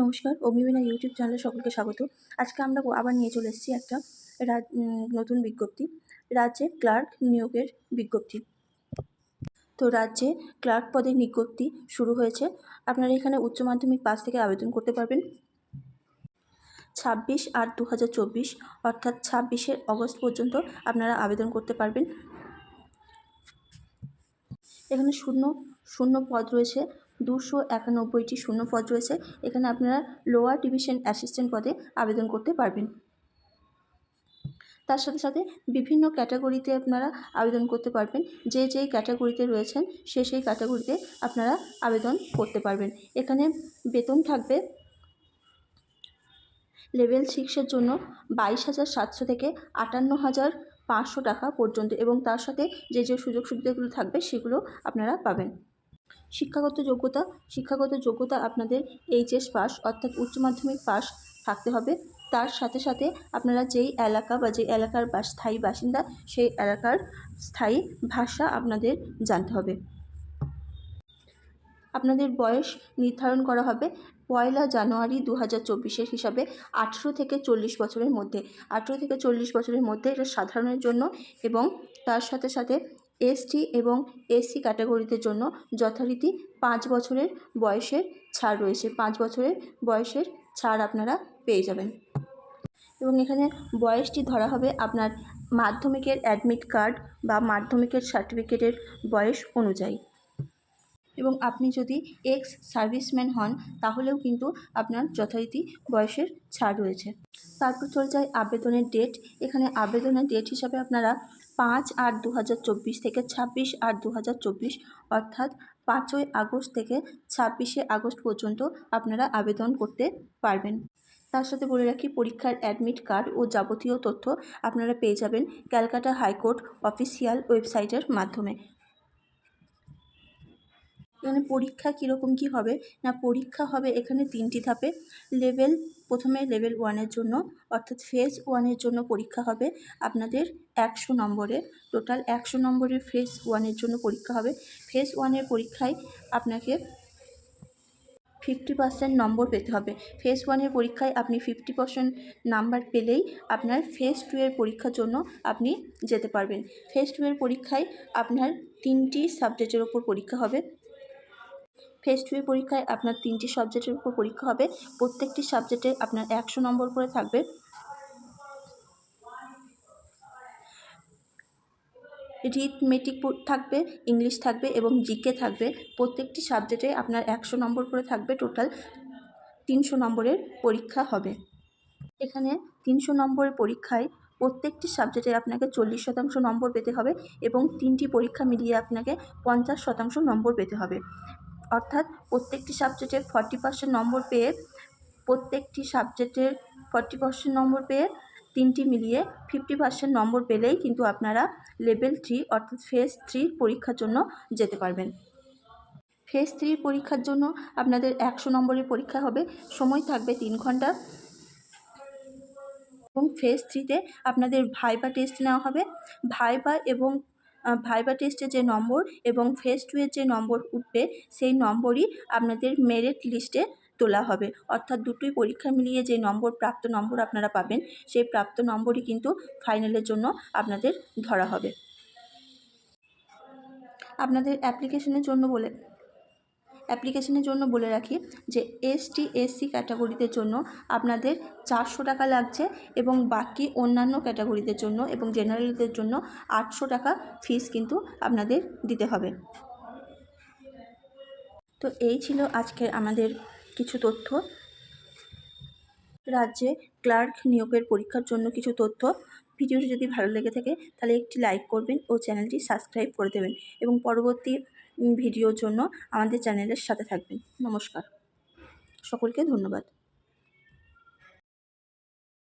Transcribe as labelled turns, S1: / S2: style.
S1: নমস্কার অগ্নিবীণা ইউটিউব চ্যানেলে সকলকে স্বাগত। আজকে আমরা আবার নিয়ে চলে এসেছি একটা নতুন বিজ্ঞপ্তি, রাজ্যে ক্লার্ক নিয়োগের বিজ্ঞপ্তি। তো রাজ্যে ক্লার্ক পদের বিজ্ঞপ্তি শুরু হয়েছে। আপনারা এখানে উচ্চ মাধ্যমিক পাস থেকে আবেদন করতে পারবেন। ছাব্বিশ আট দু অর্থাৎ ছাব্বিশে অগস্ট পর্যন্ত আপনারা আবেদন করতে পারবেন। এখানে শূন্য শূন্য পদ রয়েছে। দুশো একানব্বইটি শূন্য পদ রয়েছে। এখানে আপনারা লোয়ার ডিভিশন অ্যাসিস্ট্যান্ট পদে আবেদন করতে পারবেন। তার সাথে সাথে বিভিন্ন ক্যাটাগরিতে আপনারা আবেদন করতে পারবেন। যে যেই ক্যাটাগরিতে রয়েছেন, সে সেই ক্যাটাগরিতে আপনারা আবেদন করতে পারবেন। এখানে বেতন থাকবে লেভেল সিক্সের জন্য বাইশ হাজার সাতশো থেকে আটান্ন হাজার পাঁচশো টাকা পর্যন্ত এবং তার সাথে যে যে সুযোগ সুবিধাগুলো থাকবে, সেগুলো আপনারা পাবেন। শিক্ষাগত যোগ্যতা শিক্ষাগত যোগ্যতা আপনাদের এইচএস পাস, অর্থাৎ উচ্চ মাধ্যমিক পাস থাকতে হবে। তার সাথে সাথে আপনারা যেই এলাকা বা যে এলাকার বা স্থায়ী বাসিন্দা, সেই এলাকার স্থায়ী ভাষা আপনাদের জানতে হবে। আপনাদের বয়স নির্ধারণ করা হবে পয়লা জানুয়ারি দু হাজার চব্বিশের হিসাবে আঠেরো থেকে চল্লিশ বছরের মধ্যে। আঠেরো থেকে চল্লিশ বছরের মধ্যে এটা সাধারণের জন্য এবং তার সাথে সাথে এসটি এবং এসসি ক্যাটাগরিতে জন্য যথারীতি পাঁচ বছরের বয়সের ছাড় রয়েছে। পাঁচ বছরের বয়সের ছাড় আপনারা পেয়ে যাবেন। এবং এখানে বয়সটি ধরা হবে আপনার মাধ্যমিকের অ্যাডমিট কার্ড বা মাধ্যমিকের সার্টিফিকেটের বয়স অনুযায়ী। এবং আপনি যদি এক্স সার্ভিসম্যান হন, তাহলেও কিন্তু আপনার যথারীতি বয়সের ছাড় রয়েছে। তারপর চলে যায় আবেদনের ডেট এখানে আবেদনের ডেট হিসাবে আপনারা পাঁচ আট দু থেকে ছাব্বিশ আট দু অর্থাৎ পাঁচই আগস্ট থেকে ছাব্বিশে আগস্ট পর্যন্ত আপনারা আবেদন করতে পারবেন। তার সাথে বলে রাখি, পরীক্ষার অ্যাডমিট কার্ড ও যাবতীয় তথ্য আপনারা পেয়ে যাবেন ক্যালকাটা হাইকোর্ট অফিসিয়াল ওয়েবসাইটের মাধ্যমে। এখানে পরীক্ষা কীরকম কী হবে? না, পরীক্ষা হবে এখানে তিনটি ধাপে। লেভেল, প্রথমে লেভেল ওয়ানের জন্য, অর্থাৎ ফেজ ওয়ানের জন্য পরীক্ষা হবে আপনাদের একশো নম্বরে। টোটাল একশো নম্বরের ফেজ ওয়ানের জন্য পরীক্ষা হবে। ফেজ ওয়ানের পরীক্ষায় আপনাকে ফিফটি পার্সেন্ট নম্বর পেতে হবে। ফেজ ওয়ানের পরীক্ষায় আপনি ফিফটি পার্সেন্ট নাম্বার পেলেই আপনার ফেজ টু এর পরীক্ষার জন্য আপনি যেতে পারবেন। ফেজ টু এর পরীক্ষায় আপনার তিনটি সাবজেক্টের ওপর পরীক্ষা হবে। ফেজ টু এর পরীক্ষায় আপনার তিনটি সাবজেক্টের উপর পরীক্ষা হবে। প্রত্যেকটি সাবজেক্টে আপনার একশো নম্বর করে থাকবে। রিথমেটিক থাকবে ইংলিশ থাকবে এবং জিকে থাকবে। প্রত্যেকটি সাবজেক্টে আপনার একশো নম্বর করে থাকবে। টোটাল তিনশো নম্বরের পরীক্ষা হবে। এখানে তিনশো নম্বরের পরীক্ষায় প্রত্যেকটি সাবজেক্টে আপনাকে চল্লিশ শতাংশ নম্বর পেতে হবে এবং তিনটি পরীক্ষা মিলিয়ে আপনাকে পঞ্চাশ শতাংশ নম্বর পেতে হবে। অর্থাৎ প্রত্যেকটি সাবজেক্টে ফর্টি পার্সেন্ট নম্বর পেয়ে প্রত্যেকটি সাবজেক্টের ফর্টি পার্সেন্ট নম্বর পেয়ে তিনটি মিলিয়ে ফিফটি পার্সেন্ট নম্বর পেলেই কিন্তু আপনারা লেভেল থ্রি অর্থাৎ ফেজ থ্রির পরীক্ষার জন্য যেতে পারবেন। ফেজ থ্রি পরীক্ষার জন্য আপনাদের একশো নম্বরের পরীক্ষা হবে, সময় থাকবে তিন ঘণ্টা। এবং ফেজ থ্রিতে আপনাদের ভাইবা টেস্ট নেওয়া হবে। ভাইবা এবং ভাইবা টেস্টে যে নম্বর এবং ফেস টুয়ের যে নম্বর উঠবে, সেই নম্বরই আপনাদের মেরিট লিস্টে তোলা হবে। অর্থাৎ দুটোই পরীক্ষা মিলিয়ে যে নম্বর, প্রাপ্ত নম্বর আপনারা পাবেন, সেই প্রাপ্ত নম্বরই কিন্তু ফাইনালের জন্য আপনাদের ধরা হবে। আপনাদের অ্যাপ্লিকেশনের জন্য বলে অ্যাপ্লিকেশনের জন্য বলে রাখি যে এসটি এসসি ক্যাটাগরিদের জন্য আপনাদের চারশো টাকা লাগছে এবং বাকি অন্যান্য ক্যাটাগরিদের জন্য এবং জেনারেলদের জন্য আটশো টাকা ফিস কিন্তু আপনাদের দিতে হবে। তো এই ছিল আজকের আমাদের কিছু তথ্য। রাজ্যে ক্লার্ক নিয়োগের পরীক্ষার জন্য কিছু তথ্য। ভিডিওটি যদি ভালো লেগে থাকে, তাহলে একটি লাইক করবেন ও চ্যানেলটি সাবস্ক্রাইব করে দেবেন এবং পরবর্তী ভিডিওর জন্য আমাদের চ্যানেলের সাথে থাকবেন। নমস্কার। সকলকে ধন্যবাদ।